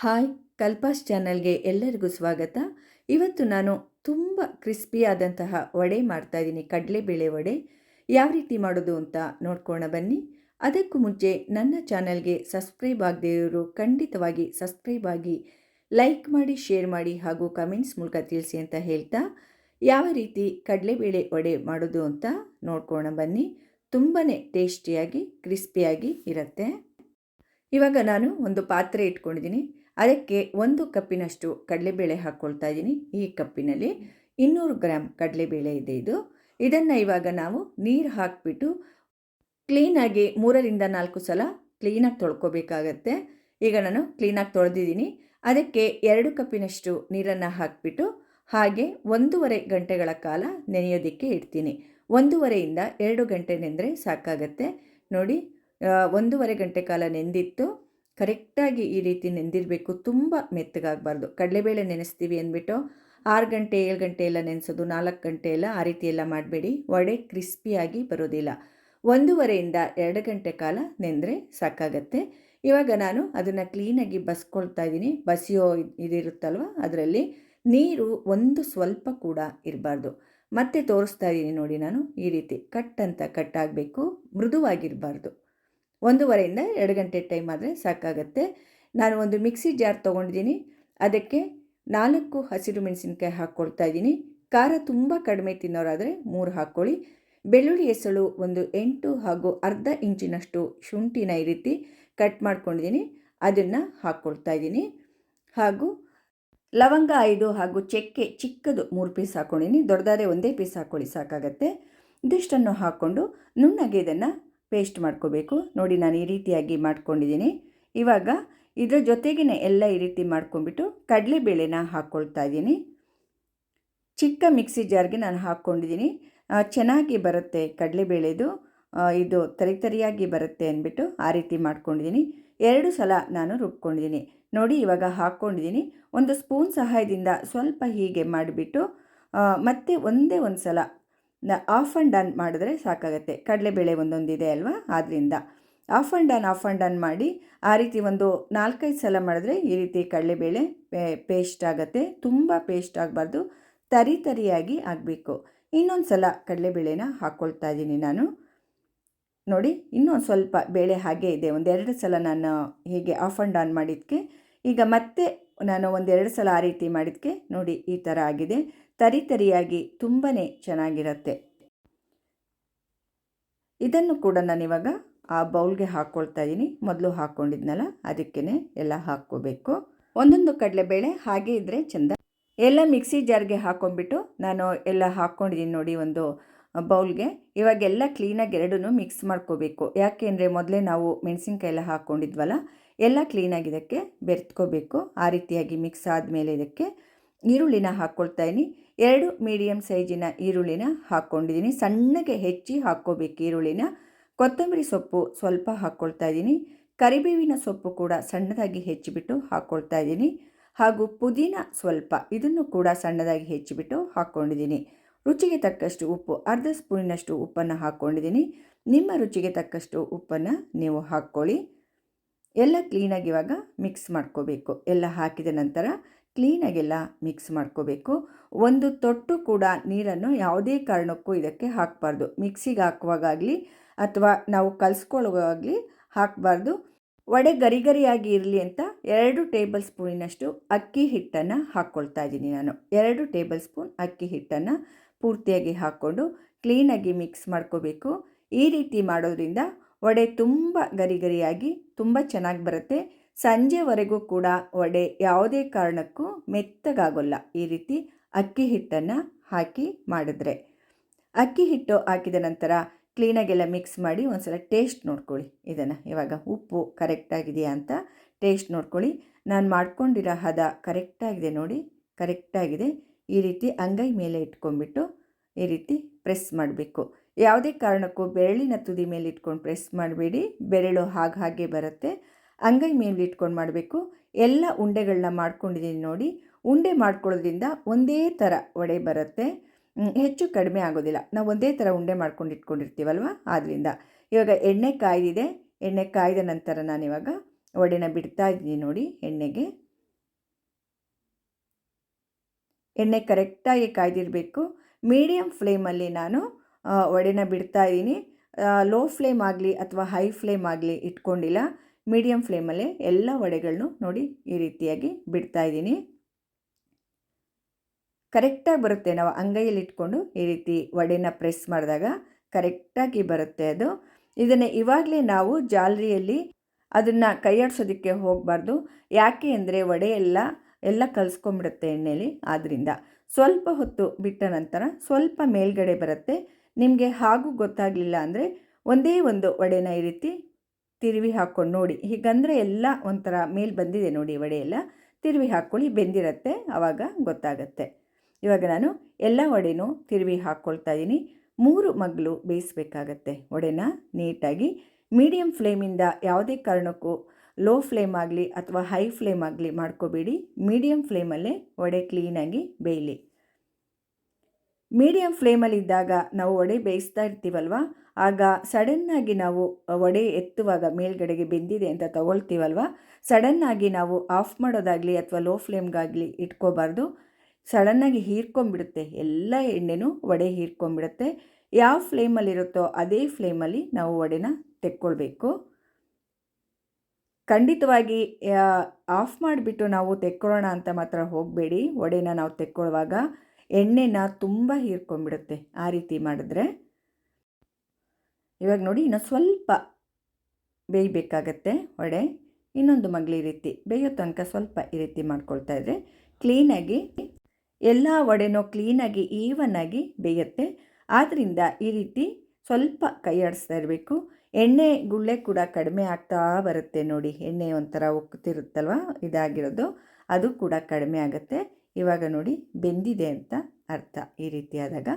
Hi ಕಲ್ಪಾಸ್ ಚಾನಲ್ಗೆ ಎಲ್ಲರಿಗೂ ಸ್ವಾಗತ. ಇವತ್ತು ನಾನು ತುಂಬ ಕ್ರಿಸ್ಪಿಯಾದಂತಹ ವಡೆ ಮಾಡ್ತಾ ಇದ್ದೀನಿ, ಕಡಲೆಬೇಳೆ ವಡೆ. ಯಾವ ರೀತಿ ಮಾಡೋದು ಅಂತ ನೋಡ್ಕೋಣ ಬನ್ನಿ. ಅದಕ್ಕೂ ಮುಂಚೆ ನನ್ನ ಚಾನಲ್ಗೆ ಸಬ್ಸ್ಕ್ರೈಬ್ ಆಗದೇ ಇರೋರು ಖಂಡಿತವಾಗಿ ಸಬ್ಸ್ಕ್ರೈಬ್ ಆಗಿ ಲೈಕ್ ಮಾಡಿ, ಶೇರ್ ಮಾಡಿ ಹಾಗೂ ಕಮೆಂಟ್ಸ್ ಮೂಲಕ ತಿಳಿಸಿ ಅಂತ ಹೇಳ್ತಾ, ಯಾವ ರೀತಿ ಕಡಲೆಬೇಳೆ ವಡೆ ಮಾಡೋದು ಅಂತ ನೋಡ್ಕೋಣ ಬನ್ನಿ. ತುಂಬಾ ಟೇಸ್ಟಿಯಾಗಿ, ಕ್ರಿಸ್ಪಿಯಾಗಿ ಇರುತ್ತೆ. ಇವಾಗ ನಾನು ಒಂದು ಪಾತ್ರೆ ಇಟ್ಕೊಂಡಿದ್ದೀನಿ. ಅದಕ್ಕೆ ಒಂದು ಕಪ್ಪಿನಷ್ಟು ಕಡಲೆಬೇಳೆ ಹಾಕ್ಕೊಳ್ತಾ ಇದ್ದೀನಿ. ಈ ಕಪ್ಪಿನಲ್ಲಿ ಇನ್ನೂರು ಗ್ರಾಮ್ ಕಡಲೆಬೇಳೆ ಇದೆ ಇದು. ಇದನ್ನು ಇವಾಗ ನಾವು ನೀರು ಹಾಕಿಬಿಟ್ಟು ಕ್ಲೀನಾಗಿ ಮೂರರಿಂದ ನಾಲ್ಕು ಸಲ ಕ್ಲೀನಾಗಿ ತೊಳ್ಕೊಬೇಕಾಗತ್ತೆ. ಈಗ ನಾನು ಕ್ಲೀನಾಗಿ ತೊಳೆದಿದ್ದೀನಿ. ಅದಕ್ಕೆ ಎರಡು ಕಪ್ಪಿನಷ್ಟು ನೀರನ್ನು ಹಾಕಿಬಿಟ್ಟು ಹಾಗೆ ಒಂದೂವರೆ ಗಂಟೆಗಳ ಕಾಲ ನೆನೆಯೋದಕ್ಕೆ ಇಡ್ತೀನಿ. ಒಂದೂವರೆಯಿಂದ ಎರಡು ಗಂಟೆ ನೆಂದರೆ ಸಾಕಾಗತ್ತೆ. ನೋಡಿ ಒಂದೂವರೆ ಗಂಟೆ ಕಾಲ ನೆಂದಿತ್ತು. ಕರೆಕ್ಟಾಗಿ ಈ ರೀತಿ ನೆಂದಿರಬೇಕು, ತುಂಬ ಮೆತ್ತಗಾಗಬಾರ್ದು. ಕಡಲೆಬೇಳೆ ನೆನೆಸ್ತೀವಿ ಅಂದ್ಬಿಟ್ಟು ಆರು ಗಂಟೆ, ಏಳು ಗಂಟೆ ಎಲ್ಲ ನೆನೆಸೋದು, ನಾಲ್ಕು ಗಂಟೆ ಎಲ್ಲ ಆ ರೀತಿ ಎಲ್ಲ ಮಾಡಬೇಡಿ. ವಡೆ ಕ್ರಿಸ್ಪಿಯಾಗಿ ಬರೋದಿಲ್ಲ. ಒಂದೂವರೆಯಿಂದ ಎರಡು ಗಂಟೆ ಕಾಲ ನೆಂದರೆ ಸಾಕಾಗತ್ತೆ. ಇವಾಗ ನಾನು ಅದನ್ನು ಕ್ಲೀನಾಗಿ ಬಸ್ಕೊಳ್ತಾ ಇದ್ದೀನಿ. ಬಸಿಯೋ ಇದಿರುತ್ತಲ್ವ? ಅದರಲ್ಲಿ ನೀರು ಒಂದು ಸ್ವಲ್ಪ ಕೂಡ ಇರಬಾರ್ದು. ಮತ್ತೆ ತೋರಿಸ್ತಾ ಇದ್ದೀನಿ ನೋಡಿ ನಾನು. ಈ ರೀತಿ ಕಟ್ ಅಂತ ಕಟ್ ಆಗಬೇಕು, ಮೃದುವಾಗಿರಬಾರ್ದು. ಒಂದೂವರೆಯಿಂದ ಎರಡು ಗಂಟೆ ಟೈಮ್ ಆದರೆ ಸಾಕಾಗತ್ತೆ. ನಾನು ಒಂದು ಮಿಕ್ಸಿ ಜಾರ್ ತೊಗೊಂಡಿದ್ದೀನಿ. ಅದಕ್ಕೆ ನಾಲ್ಕು ಹಸಿರು ಮೆಣಸಿನ್ಕಾಯಿ ಹಾಕ್ಕೊಳ್ತಾ ಇದ್ದೀನಿ. ಖಾರ ತುಂಬ ಕಡಿಮೆ ತಿನ್ನೋರಾದರೆ ಮೂರು ಹಾಕ್ಕೊಳ್ಳಿ. ಬೆಳ್ಳುಳ್ಳಿ ಎಸಳು ಒಂದು ಎಂಟು ಹಾಗೂ ಅರ್ಧ ಇಂಚಿನಷ್ಟು ಶುಂಠಿನ ಈ ರೀತಿ ಕಟ್ ಮಾಡ್ಕೊಂಡಿದ್ದೀನಿ. ಅದನ್ನು ಹಾಕ್ಕೊಳ್ತಾ ಇದ್ದೀನಿ. ಹಾಗೂ ಲವಂಗ ಐದು ಹಾಗೂ ಚಕ್ಕೆ ಚಿಕ್ಕದು ಮೂರು ಪೀಸ್ ಹಾಕ್ಕೊಂಡಿದ್ದೀನಿ ದೊಡ್ಡದಾದ್ರೆ ಒಂದೇ ಪೀಸ್ ಹಾಕ್ಕೊಳ್ಳಿ, ಸಾಕಾಗತ್ತೆ. ಇದಿಷ್ಟನ್ನು ಹಾಕ್ಕೊಂಡು ನುಣ್ಣಗೆ ಇದನ್ನು ಪೇಸ್ಟ್ ಮಾಡ್ಕೋಬೇಕು. ನೋಡಿ, ನಾನು ಈ ರೀತಿಯಾಗಿ ಮಾಡ್ಕೊಂಡಿದ್ದೀನಿ. ಇವಾಗ ಇದರ ಜೊತೆಗೇ ಎಲ್ಲ ಈ ರೀತಿ ಮಾಡ್ಕೊಂಡ್ಬಿಟ್ಟು ಕಡಲೆಬೇಳೆನ ಹಾಕ್ಕೊಳ್ತಾ ಇದ್ದೀನಿ. ಚಿಕ್ಕ ಮಿಕ್ಸಿ ಜಾರ್ಗೆ ನಾನು ಹಾಕ್ಕೊಂಡಿದ್ದೀನಿ. ಚೆನ್ನಾಗಿ ಬರುತ್ತೆ ಕಡಲೆಬೇಳೆದು. ಇದು ತರಿತರಿಯಾಗಿ ಬರುತ್ತೆ ಅಂದ್ಬಿಟ್ಟು ಆ ರೀತಿ ಮಾಡ್ಕೊಂಡಿದ್ದೀನಿ. ಎರಡು ಸಲ ನಾನು ರುಬ್ಕೊಂಡಿದ್ದೀನಿ. ನೋಡಿ, ಇವಾಗ ಹಾಕ್ಕೊಂಡಿದ್ದೀನಿ. ಒಂದು ಸ್ಪೂನ್ ಸಹಾಯದಿಂದ ಸ್ವಲ್ಪ ಹೀಗೆ ಮಾಡಿಬಿಟ್ಟು ಮತ್ತೆ ಒಂದೇ ಒಂದು ಸಲ ಆಫ್ ಆ್ಯಂಡ್ ಡನ್ ಮಾಡಿದ್ರೆ ಸಾಕಾಗುತ್ತೆ. ಕಡಲೆಬೇಳೆ ಒಂದೊಂದಿದೆ ಅಲ್ವಾ? ಆದ್ದರಿಂದ off and done off and done ಮಾಡಿ ಆ ರೀತಿ ಒಂದು ನಾಲ್ಕೈದು ಸಲ ಮಾಡಿದ್ರೆ ಈ ರೀತಿ ಕಡಲೆಬೇಳೆ ಪೇಸ್ಟ್ ಆಗುತ್ತೆ. ತುಂಬ ಪೇಸ್ಟ್ ಆಗಬಾರ್ದು. ತರಿ ತರಿಯಾಗಿ ಆಗಬೇಕು. ಇನ್ನೊಂದು ಸಲ ಕಡಲೆಬೇಳೆನ ಹಾಕ್ಕೊಳ್ತಾ ಇದ್ದೀನಿ ನಾನು. ನೋಡಿ, ಇನ್ನೊಂದು ಸ್ವಲ್ಪ ಬೇಳೆ ಹಾಗೆ ಇದೆ. ಒಂದೆರಡು ಸಲ ನಾನು ಹೀಗೆ ಆಫ್ ಆ್ಯಂಡ್ ಆನ್ ಮಾಡಿದ್ಕೆ, ಈಗ ಮತ್ತೆ ನಾನು ಒಂದೆರಡು ಸಲ ಆ ರೀತಿ ಮಾಡಿದ್ಕೆ, ನೋಡಿ ಈ ಥರ ಆಗಿದೆ. ತರಿ ತರಿಯಾಗಿ ತುಂಬಾ ಚೆನ್ನಾಗಿರತ್ತೆ. ಇದನ್ನು ಕೂಡ ನಾನಿವಾಗ ಆ ಬೌಲ್ಗೆ ಹಾಕ್ಕೊಳ್ತಾ ಇದ್ದೀನಿ ಮೊದಲು ಹಾಕ್ಕೊಂಡಿದ್ನಲ್ಲ ಅದಕ್ಕೇ ಎಲ್ಲ ಹಾಕ್ಕೋಬೇಕು. ಒಂದೊಂದು ಕಡಲೆಬೇಳೆ ಹಾಗೆ ಇದ್ದರೆ ಚೆಂದ. ಎಲ್ಲ ಮಿಕ್ಸಿ ಜಾರ್ಗೆ ಹಾಕ್ಕೊಂಡ್ಬಿಟ್ಟು ನಾನು ಎಲ್ಲ ಹಾಕ್ಕೊಂಡಿದ್ದೀನಿ ನೋಡಿ ಒಂದು ಬೌಲ್ಗೆ. ಇವಾಗೆಲ್ಲ ಕ್ಲೀನಾಗಿ ಎರಡೂ ಮಿಕ್ಸ್ ಮಾಡ್ಕೋಬೇಕು. ಯಾಕೆ ಅಂದರೆ ಮೊದಲೇ ನಾವು ಮೆಣಸಿನ್ಕಾಯಿ ಎಲ್ಲ ಹಾಕ್ಕೊಂಡಿದ್ವಲ್ಲ ಎಲ್ಲ ಕ್ಲೀನಾಗಿ ಇದಕ್ಕೆ ಬೆರೆತ್ಕೋಬೇಕು. ಆ ರೀತಿಯಾಗಿ ಮಿಕ್ಸ್ ಆದಮೇಲೆ ಇದಕ್ಕೆ ಈರುಳ್ಳಿನ ಹಾಕ್ಕೊಳ್ತಾ ಇದ್ದೀನಿ ಎರಡು ಮೀಡಿಯಮ್ ಸೈಜಿನ ಈರುಳ್ಳಿನ ಹಾಕ್ಕೊಂಡಿದ್ದೀನಿ. ಸಣ್ಣಗೆ ಹೆಚ್ಚಿ ಹಾಕ್ಕೋಬೇಕು ಈರುಳ್ಳಿನ. ಕೊತ್ತಂಬರಿ ಸೊಪ್ಪು ಸ್ವಲ್ಪ ಹಾಕ್ಕೊಳ್ತಾ ಇದ್ದೀನಿ. ಕರಿಬೇವಿನ ಸೊಪ್ಪು ಕೂಡ ಸಣ್ಣದಾಗಿ ಹೆಚ್ಚಿಬಿಟ್ಟು ಹಾಕ್ಕೊಳ್ತಾ ಇದ್ದೀನಿ. ಹಾಗೂ ಪುದೀನ ಸ್ವಲ್ಪ ಇದನ್ನು ಕೂಡ ಸಣ್ಣದಾಗಿ ಹೆಚ್ಚಿಬಿಟ್ಟು ಹಾಕ್ಕೊಂಡಿದ್ದೀನಿ. ರುಚಿಗೆ ತಕ್ಕಷ್ಟು ಉಪ್ಪು, ಅರ್ಧ ಸ್ಪೂನಿನಷ್ಟು ಉಪ್ಪನ್ನು ಹಾಕ್ಕೊಂಡಿದ್ದೀನಿ. ನಿಮ್ಮ ರುಚಿಗೆ ತಕ್ಕಷ್ಟು ಉಪ್ಪನ್ನು ನೀವು ಹಾಕ್ಕೊಳ್ಳಿ. ಎಲ್ಲ ಕ್ಲೀನಾಗಿ ಇವಾಗ ಮಿಕ್ಸ್ ಮಾಡ್ಕೋಬೇಕು. ಎಲ್ಲ ಹಾಕಿದ ನಂತರ ಕ್ಲೀನಾಗೆಲ್ಲ ಮಿಕ್ಸ್ ಮಾಡ್ಕೋಬೇಕು. ಒಂದು ತೊಟ್ಟು ಕೂಡ ನೀರನ್ನು ಯಾವುದೇ ಕಾರಣಕ್ಕೂ ಇದಕ್ಕೆ ಹಾಕಬಾರ್ದು. ಮಿಕ್ಸಿಗೆ ಹಾಕುವಾಗಲಿ ಅಥವಾ ನಾವು ಕಲಿಸ್ಕೊಳ್ಳುವಾಗಲಿ ಹಾಕಬಾರ್ದು. ವಡೆ ಗರಿ ಗರಿಯಾಗಿ ಇರಲಿ ಅಂತ ಎರಡು ಟೇಬಲ್ ಸ್ಪೂನಿನಷ್ಟು ಅಕ್ಕಿ ಹಿಟ್ಟನ್ನು ಹಾಕ್ಕೊಳ್ತಾ ಇದ್ದೀನಿ ನಾನು. ಎರಡು ಟೇಬಲ್ ಸ್ಪೂನ್ ಅಕ್ಕಿ ಹಿಟ್ಟನ್ನು ಪೂರ್ತಿಯಾಗಿ ಹಾಕ್ಕೊಂಡು ಕ್ಲೀನಾಗಿ ಮಿಕ್ಸ್ ಮಾಡ್ಕೋಬೇಕು. ಈ ರೀತಿ ಮಾಡೋದ್ರಿಂದ ವಡೆ ತುಂಬ ಗರಿ ಗರಿಯಾಗಿ ತುಂಬ ಚೆನ್ನಾಗಿ ಬರುತ್ತೆ. ಸಂಜೆವರೆಗೂ ಕೂಡ ವಡೆ ಯಾವುದೇ ಕಾರಣಕ್ಕೂ ಮೆತ್ತಗಾಗೋಲ್ಲ. ಈ ರೀತಿ ಅಕ್ಕಿ ಹಿಟ್ಟನ್ನು ಹಾಕಿ ಮಾಡಿದ್ರೆ. ಅಕ್ಕಿ ಹಿಟ್ಟು ಹಾಕಿದ ನಂತರ ಕ್ಲೀನಾಗೆಲ್ಲ ಮಿಕ್ಸ್ ಮಾಡಿ ಒಂದು ಸಲ ಟೇಸ್ಟ್ ನೋಡ್ಕೊಳ್ಳಿ. ಇದನ್ನು ಇವಾಗ ಉಪ್ಪು ಕರೆಕ್ಟಾಗಿದೆಯಾ ಅಂತ ಟೇಸ್ಟ್ ನೋಡ್ಕೊಳ್ಳಿ. ನಾನು ಮಾಡ್ಕೊಂಡಿರೋ ಹದ ಕರೆಕ್ಟಾಗಿದೆ ನೋಡಿ ಕರೆಕ್ಟಾಗಿದೆ ಈ ರೀತಿ ಅಂಗೈ ಮೇಲೆ ಇಟ್ಕೊಂಡ್ಬಿಟ್ಟು ಈ ರೀತಿ ಪ್ರೆಸ್ ಮಾಡಬೇಕು. ಯಾವುದೇ ಕಾರಣಕ್ಕೂ ಬೆರಳಿನ ತುದಿ ಮೇಲೆ ಇಟ್ಕೊಂಡು ಪ್ರೆಸ್ ಮಾಡಬೇಡಿ. ಬೆರಳು ಹಾಗೆ ಹಾಗೆ ಬರುತ್ತೆ. ಅಂಗೈ ಮೇಲೆ ಇಟ್ಕೊಂಡು ಮಾಡಬೇಕು. ಎಲ್ಲ ಉಂಡೆಗಳನ್ನ ಮಾಡ್ಕೊಂಡಿದ್ದೀನಿ ನೋಡಿ. ಉಂಡೆ ಮಾಡ್ಕೊಳ್ಳೋದ್ರಿಂದ ಒಂದೇ ಥರ ವಡೆ ಬರುತ್ತೆ. ಹೆಚ್ಚು ಕಡಿಮೆ ಆಗೋದಿಲ್ಲ. ನಾವು ಒಂದೇ ಥರ ಉಂಡೆ ಮಾಡ್ಕೊಂಡು ಇಟ್ಕೊಂಡಿರ್ತೀವಲ್ವ? ಆದ್ದರಿಂದ ಇವಾಗ ಎಣ್ಣೆ ಕಾಯ್ದಿದೆ. ಎಣ್ಣೆ ಕಾಯ್ದ ನಂತರ ನಾನು ನಾನಿವಾಗ ವಡೆನ ಬಿಡ್ತಾ ಇದ್ದೀನಿ ನೋಡಿ ಎಣ್ಣೆಗೆ. ಎಣ್ಣೆ ಕರೆಕ್ಟಾಗಿ ಕಾಯ್ದಿರಬೇಕು. ಮೀಡಿಯಮ್ ಫ್ಲೇಮಲ್ಲಿ ನಾನು ವಡೆನ ಬಿಡ್ತಾ ಇದ್ದೀನಿ. ಲೋ ಫ್ಲೇಮ್ ಆಗಲಿ ಅಥವಾ ಹೈ ಫ್ಲೇಮ್ ಆಗಲಿ ಇಟ್ಕೊಂಡಿಲ್ಲ. ಮೀಡಿಯಮ್ ಫ್ಲೇಮಲ್ಲೇ ಎಲ್ಲ ವಡೆಗಳನ್ನು ನೋಡಿ ಈ ರೀತಿಯಾಗಿ ಬಿಡ್ತಾ ಇದ್ದೀನಿ. ಕರೆಕ್ಟಾಗಿ ಬರುತ್ತೆ ನಾವು ಅಂಗೈಯಲ್ಲಿ ಇಟ್ಕೊಂಡು ಈ ರೀತಿ ವಡೆನ ಪ್ರೆಸ್ ಮಾಡಿದಾಗ ಕರೆಕ್ಟಾಗಿ ಬರುತ್ತೆ ಅದು. ಇದನ್ನು ಇವಾಗಲೇ ನಾವು ಜಾಲರಿಯಲ್ಲಿ ಅದನ್ನು ಕೈಯಾಡಿಸೋದಕ್ಕೆ ಹೋಗಬಾರ್ದು. ಯಾಕೆ ಅಂದರೆ ವಡೆ ಎಲ್ಲ ಎಲ್ಲ ಕಲಿಸ್ಕೊಂಬಿಡುತ್ತೆ ಎಣ್ಣೆಯಲ್ಲಿ ಆದ್ದರಿಂದ ಸ್ವಲ್ಪ ಹೊತ್ತು ಬಿಟ್ಟ ನಂತರ ಸ್ವಲ್ಪ ಮೇಲ್ಗಡೆ ಬರುತ್ತೆ. ನಿಮಗೆ ಹಾಗೂ ಗೊತ್ತಾಗಲಿಲ್ಲ ಅಂದರೆ ಒಂದೇ ಒಂದು ವಡೆನ ಈ ರೀತಿ ತಿರುವಿ ಹಾಕ್ಕೊಂಡು ನೋಡಿ. ಹೀಗಂದರೆ ಎಲ್ಲ ಒಂಥರ ಮೇಲೆ ಬಂದಿದೆ ನೋಡಿ ವಡೆ ಎಲ್ಲ ತಿರುವಿ ಹಾಕ್ಕೊಳ್ಳಿ, ಬೆಂದಿರತ್ತೆ ಆವಾಗ ಗೊತ್ತಾಗತ್ತೆ. ಇವಾಗ ನಾನು ಎಲ್ಲ ವಡೆನೂ ತಿರುವಿ ಹಾಕ್ಕೊಳ್ತಾ ಇದ್ದೀನಿ. ಮೂರು ಮಗಳು ಬೇಯಿಸ್ಬೇಕಾಗತ್ತೆ ವಡೆನ ನೀಟಾಗಿ. ಮೀಡಿಯಮ್ ಫ್ಲೇಮಿಂದ ಯಾವುದೇ ಕಾರಣಕ್ಕೂ ಲೋ ಫ್ಲೇಮ್ ಆಗಲಿ ಅಥವಾ ಹೈ ಫ್ಲೇಮ್ ಆಗಲಿ ಮಾಡ್ಕೋಬೇಡಿ. ಮೀಡಿಯಮ್ ಫ್ಲೇಮಲ್ಲೇ ವಡೆ ಕ್ಲೀನಾಗಿ ಬೇಯಲಿ. ಮೀಡಿಯಮ್ ಫ್ಲೇಮಲ್ಲಿದ್ದಾಗ ನಾವು ವಡೆ ಬೇಯಿಸ್ತಾ ಇರ್ತೀವಲ್ವ? ಆಗ ಸಡನ್ನಾಗಿ ನಾವು ವಡೆ ಎತ್ತುವಾಗ ಮೇಲ್ಗಡೆಗೆ ಬೆಂದಿದೆ ಅಂತ ತಗೊಳ್ತೀವಲ್ವ? ಸಡನ್ನಾಗಿ ನಾವು ಆಫ್ ಮಾಡೋದಾಗಲಿ ಅಥವಾ ಲೋ ಫ್ಲೇಮ್ಗಾಗಲಿ ಇಟ್ಕೋಬಾರ್ದು. ಸಡನ್ನಾಗಿ ಹೀರ್ಕೊಂಬಿಡುತ್ತೆ. ಎಲ್ಲ ಎಣ್ಣೆನೂ ವಡೆ ಹೀರ್ಕೊಂಬಿಡುತ್ತೆ. ಯಾವ ಫ್ಲೇಮಲ್ಲಿರುತ್ತೋ ಅದೇ ಫ್ಲೇಮಲ್ಲಿ ನಾವು ವಡೆನ ತೆಕ್ಕೊಳ್ಬೇಕು. ಖಂಡಿತವಾಗಿ ಆಫ್ ಮಾಡಿಬಿಟ್ಟು ನಾವು ತೆಕ್ಕೊಳ್ಳೋಣ ಅಂತ ಮಾತ್ರ ಹೋಗಬೇಡಿ. ವಡೆನ ನಾವು ತೆಕ್ಕೊಳ್ಳುವಾಗ ಎಣ್ಣೆನ ತುಂಬ ಹೀರ್ಕೊಂಡ್ಬಿಡುತ್ತೆ ಆ ರೀತಿ ಮಾಡಿದ್ರೆ. ಇವಾಗ ನೋಡಿ ಇನ್ನು ಸ್ವಲ್ಪ ಬೇಯಬೇಕಾಗತ್ತೆ ವಡೆ. ಇನ್ನೊಂದು ಮಗ್ಲಿ ರೀತಿ ಬೇಯೋ ತನಕ ಸ್ವಲ್ಪ ಈ ರೀತಿ ಮಾಡ್ಕೊಳ್ತಾ ಇದ್ರೆ ಕ್ಲೀನಾಗಿ ಎಲ್ಲ ವಡೆನೂ ಕ್ಲೀನಾಗಿ ಈವನ್ನಾಗಿ ಬೇಯುತ್ತೆ. ಆದ್ದರಿಂದ ಈ ರೀತಿ ಸ್ವಲ್ಪ ಕೈ ಆಡಿಸ್ತಾ ಇರಬೇಕು. ಎಣ್ಣೆ ಗುಳ್ಳೆ ಕೂಡ ಕಡಿಮೆ ಆಗ್ತಾ ಬರುತ್ತೆ ನೋಡಿ. ಎಣ್ಣೆ ಒಂಥರ ಉಕ್ಕುತ್ತಿರುತ್ತಲ್ವ ಇದಾಗಿರೋದು. ಅದು ಕೂಡ ಕಡಿಮೆ ಆಗುತ್ತೆ. ಇವಾಗ ನೋಡಿ ಬೆಂದಿದೆ ಅಂತ ಅರ್ಥ ಈ ರೀತಿಯಾದಾಗ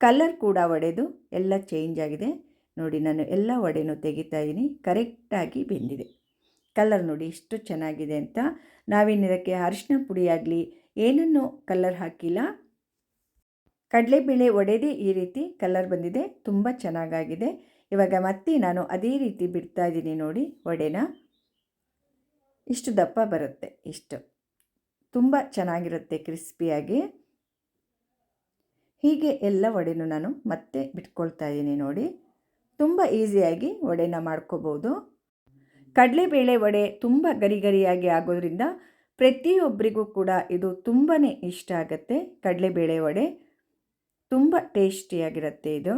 ಕಲರ್ ಕೂಡ ಒಡೆದು ಎಲ್ಲ ಚೇಂಜ್ ಆಗಿದೆ. ನೋಡಿ ನಾನು ಎಲ್ಲ ವಡೆನೂ ತೆಗಿತಾ ಇದ್ದೀನಿ. ಕರೆಕ್ಟಾಗಿ ಬೆಂದಿದೆ. ಕಲರ್ ನೋಡಿ ಇಷ್ಟು ಚೆನ್ನಾಗಿದೆ ಅಂತ. ನಾವಿನ್ನದಕ್ಕೆ ಅರಿಶಿನ ಪುಡಿ ಆಗಲಿ, ಏನನ್ನು ಕಲರ್ ಹಾಕಿಲ್ಲ. ಕಡಲೆಬೇಳೆ ಒಡೆದೇ ಈ ರೀತಿ ಕಲರ್ ಬಂದಿದೆ. ತುಂಬ ಚೆನ್ನಾಗಾಗಿದೆ. ಇವಾಗ ಮತ್ತೆ ನಾನು ಅದೇ ರೀತಿ ಬಿಡ್ತಾ ಇದ್ದೀನಿ ನೋಡಿ ಒಡೆನ. ಇಷ್ಟು ದಪ್ಪ ಬರುತ್ತೆ ಇಷ್ಟು. ತುಂಬ ಚೆನ್ನಾಗಿರುತ್ತೆ ಕ್ರಿಸ್ಪಿಯಾಗಿ. ಹೀಗೆ ಎಲ್ಲ ವಡೆನೂ ನಾನು ಮತ್ತೆ ಬಿಟ್ಕೊಳ್ತಾ ಇದ್ದೀನಿ ನೋಡಿ. ತುಂಬ ಈಸಿಯಾಗಿ ವಡೆನ ಮಾಡ್ಕೋಬೋದು. ಕಡಲೆಬೇಳೆ ವಡೆ ತುಂಬ ಗರಿ ಗರಿಯಾಗಿ ಆಗೋದ್ರಿಂದ ಪ್ರತಿಯೊಬ್ಬರಿಗೂ ಕೂಡ ಇದು ತುಂಬಾ ಇಷ್ಟ ಆಗುತ್ತೆ. ಕಡಲೆಬೇಳೆ ವಡೆ ತುಂಬ ಟೇಸ್ಟಿಯಾಗಿರುತ್ತೆ ಇದು.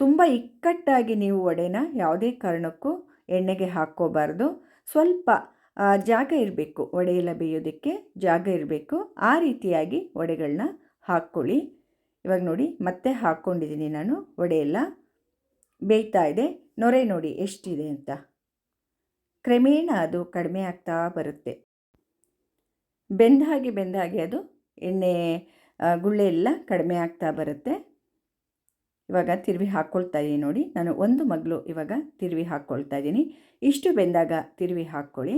ತುಂಬ ಇಕ್ಕಟ್ಟಾಗಿ ನೀವು ವಡೆನ ಯಾವುದೇ ಕಾರಣಕ್ಕೂ ಎಣ್ಣೆಗೆ ಹಾಕ್ಕೋಬಾರ್ದು. ಸ್ವಲ್ಪ ಜಾಗ ಇರಬೇಕು. ವಡೆ ಎಲ್ಲ ಬೇಯೋದಕ್ಕೆ ಜಾಗ ಇರಬೇಕು. ಆ ರೀತಿಯಾಗಿ ವಡೆಗಳನ್ನ ಹಾಕ್ಕೊಳ್ಳಿ. ಇವಾಗ ನೋಡಿ, ಮತ್ತೆ ಹಾಕ್ಕೊಂಡಿದ್ದೀನಿ ನಾನು ವಡೆಯೆಲ್ಲ ಬೇಯ್ತಾ ಇದೆ. ನೊರೆ ನೋಡಿ ಎಷ್ಟಿದೆ ಅಂತ. ಕ್ರಮೇಣ ಅದು ಕಡಿಮೆ ಆಗ್ತಾ ಬರುತ್ತೆ. ಬೆಂದ ಹಾಗೆ ಬೆಂದ ಹಾಗೆ ಅದು ಎಣ್ಣೆ ಗುಳ್ಳೆ ಎಲ್ಲ ಕಡಿಮೆ ಆಗ್ತಾ ಬರುತ್ತೆ. ಇವಾಗ ತಿರುವಿ ಹಾಕ್ಕೊಳ್ತಾ ಇದ್ದೀನಿ ನೋಡಿ. ನಾನು ಒಂದು ಮಗಳು ಇವಾಗ ತಿರುವಿ ಹಾಕ್ಕೊಳ್ತಾ ಇದ್ದೀನಿ ಇಷ್ಟು ಬೆಂದಾಗ ತಿರುವಿ ಹಾಕ್ಕೊಳ್ಳಿ.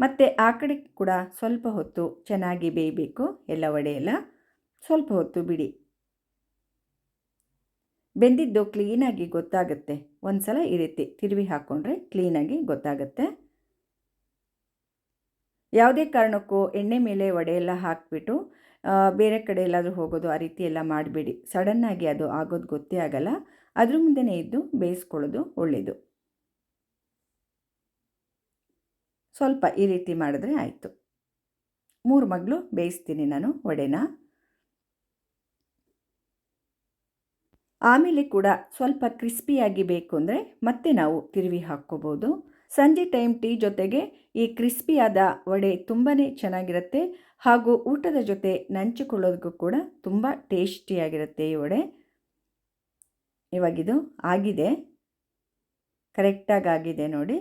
ಮತ್ತು ಆ ಕಡೆ ಕೂಡ ಸ್ವಲ್ಪ ಹೊತ್ತು ಚೆನ್ನಾಗಿ ಬೇಯಬೇಕು, ಎಲ್ಲ ವಡೆ ಎಲ್ಲ ಸ್ವಲ್ಪ ಹೊತ್ತು ಬಿಡಿ. ಬೆಂದಿದ್ದು ಕ್ಲೀನಾಗಿ ಗೊತ್ತಾಗುತ್ತೆ. ಒಂದು ಸಲ ಈ ರೀತಿ ತಿರುವಿ ಹಾಕ್ಕೊಂಡ್ರೆ ಕ್ಲೀನಾಗಿ ಗೊತ್ತಾಗುತ್ತೆ. ಯಾವುದೇ ಕಾರಣಕ್ಕೂ ಎಣ್ಣೆ ಮೇಲೆ ವಡೆ ಎಲ್ಲ ಹಾಕಿಬಿಟ್ಟು ಬೇರೆ ಕಡೆ ಎಲ್ಲಾದರೂ ಹೋಗೋದು ಆ ರೀತಿ ಎಲ್ಲ ಮಾಡಬೇಡಿ. ಸಡನ್ನಾಗಿ ಅದು ಆಗೋದು ಗೊತ್ತೇ ಆಗಲ್ಲ. ಅದ್ರ ಮುಂದೆನೇ ಇದ್ದು ಬೇಯಿಸ್ಕೊಳ್ಳೋದು ಒಳ್ಳೆಯದು ಸ್ವಲ್ಪ ಈ ರೀತಿ ಮಾಡಿದ್ರೆ ಆಯಿತು. ಮೂರು ಮಗಳು ಬೇಯಿಸ್ತೀನಿ ನಾನು ವಡೆನ. ಆಮೇಲೆ ಕೂಡ ಸ್ವಲ್ಪ ಕ್ರಿಸ್ಪಿಯಾಗಿ ಬೇಕು ಅಂದರೆ ಮತ್ತೆ ನಾವು ತಿರುವಿ ಹಾಕ್ಕೋಬೋದು. ಸಂಜೆ ಟೈಮ್ ಟೀ ಜೊತೆಗೆ ಈ ಕ್ರಿಸ್ಪಿಯಾದ ವಡೆ ತುಂಬಾ ಚೆನ್ನಾಗಿರುತ್ತೆ ಹಾಗೂ ಊಟದ ಜೊತೆ ನಂಚಿಕೊಳ್ಳೋದಕ್ಕೂ ಕೂಡ ತುಂಬ ಟೇಸ್ಟಿಯಾಗಿರುತ್ತೆ ಈ ವಡೆ. ಇವಾಗಿದು ಆಗಿದೆ. ಕರೆಕ್ಟಾಗಿ ಆಗಿದೆ ನೋಡಿ.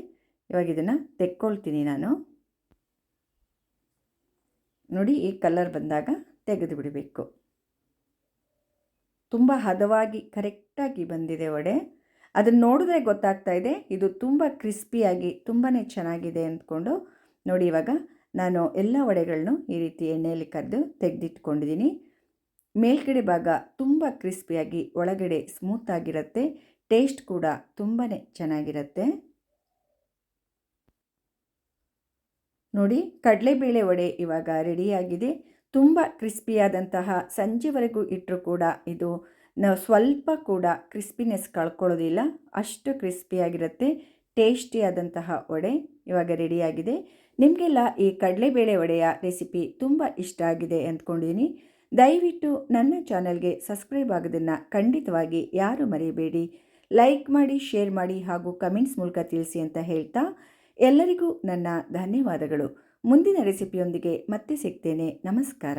ಇವಾಗ ಇದನ್ನು ತೆಕ್ಕೊಳ್ತೀನಿ ನಾನು. ನೋಡಿ, ಈ ಕಲರ್ ಬಂದಾಗ ತೆಗೆದು ಬಿಡಬೇಕು. ತುಂಬ ಹದವಾಗಿ ಕರೆಕ್ಟಾಗಿ ಬಂದಿದೆ ವಡೆ. ಅದನ್ನು ನೋಡಿದ್ರೆ ಗೊತ್ತಾಗ್ತಾ ಇದೆ, ಇದು ತುಂಬ ಕ್ರಿಸ್ಪಿಯಾಗಿ ತುಂಬಾ ಚೆನ್ನಾಗಿದೆ ಅಂದ್ಕೊಂಡು ನೋಡಿ ಇವಾಗ ನಾನು ಎಲ್ಲ ವಡೆಗಳನ್ನು ಈ ರೀತಿ ಎಣ್ಣೆಯಲ್ಲಿ ಕರೆದು ತೆಗೆದಿಟ್ಕೊಂಡಿದ್ದೀನಿ ಮೇಲ್ಗಡೆ ಭಾಗ ತುಂಬ ಕ್ರಿಸ್ಪಿಯಾಗಿ ಒಳಗಡೆ ಸ್ಮೂತಾಗಿರುತ್ತೆ ಟೇಸ್ಟ್ ಕೂಡ ತುಂಬಾ ಚೆನ್ನಾಗಿರುತ್ತೆ. ನೋಡಿ ಕಡಲೆಬೇಳೆ ವಡೆ ಇವಾಗ ರೆಡಿಯಾಗಿದೆ. ತುಂಬ ಕ್ರಿಸ್ಪಿಯಾದಂತಹ ಸಂಜೆವರೆಗೂ ಇಟ್ಟರೂ ಕೂಡ ಇದು ನಾವು ಸ್ವಲ್ಪ ಕೂಡ ಕ್ರಿಸ್ಪಿನೆಸ್ ಕಳ್ಕೊಳ್ಳೋದಿಲ್ಲ. ಅಷ್ಟು ಕ್ರಿಸ್ಪಿಯಾಗಿರುತ್ತೆ. ಟೇಸ್ಟಿಯಾದಂತಹ ವಡೆ ಇವಾಗ ರೆಡಿಯಾಗಿದೆ. ನಿಮಗೆಲ್ಲ ಈ ಕಡಲೆಬೇಳೆ ವಡೆಯ ರೆಸಿಪಿ ತುಂಬ ಇಷ್ಟ ಆಗಿದೆ ಅಂದ್ಕೊಂಡಿದ್ದೀನಿ. ದಯವಿಟ್ಟು ನನ್ನ ಚಾನಲ್ಗೆ ಸಬ್ಸ್ಕ್ರೈಬ್ ಆಗೋದನ್ನು ಖಂಡಿತವಾಗಿ ಯಾರು ಮರೆಯಬೇಡಿ ಲೈಕ್ ಮಾಡಿ, ಶೇರ್ ಮಾಡಿ ಹಾಗೂ ಕಮೆಂಟ್ಸ್ ಮೂಲಕ ತಿಳಿಸಿ ಅಂತ ಹೇಳ್ತಾ ಎಲ್ಲರಿಗೂ ನನ್ನ ಧನ್ಯವಾದಗಳು. ಮುಂದಿನ ರೆಸಿಪಿಯೊಂದಿಗೆ ಮತ್ತೆ ಸಿಗ್ತೇನೆ. ನಮಸ್ಕಾರ.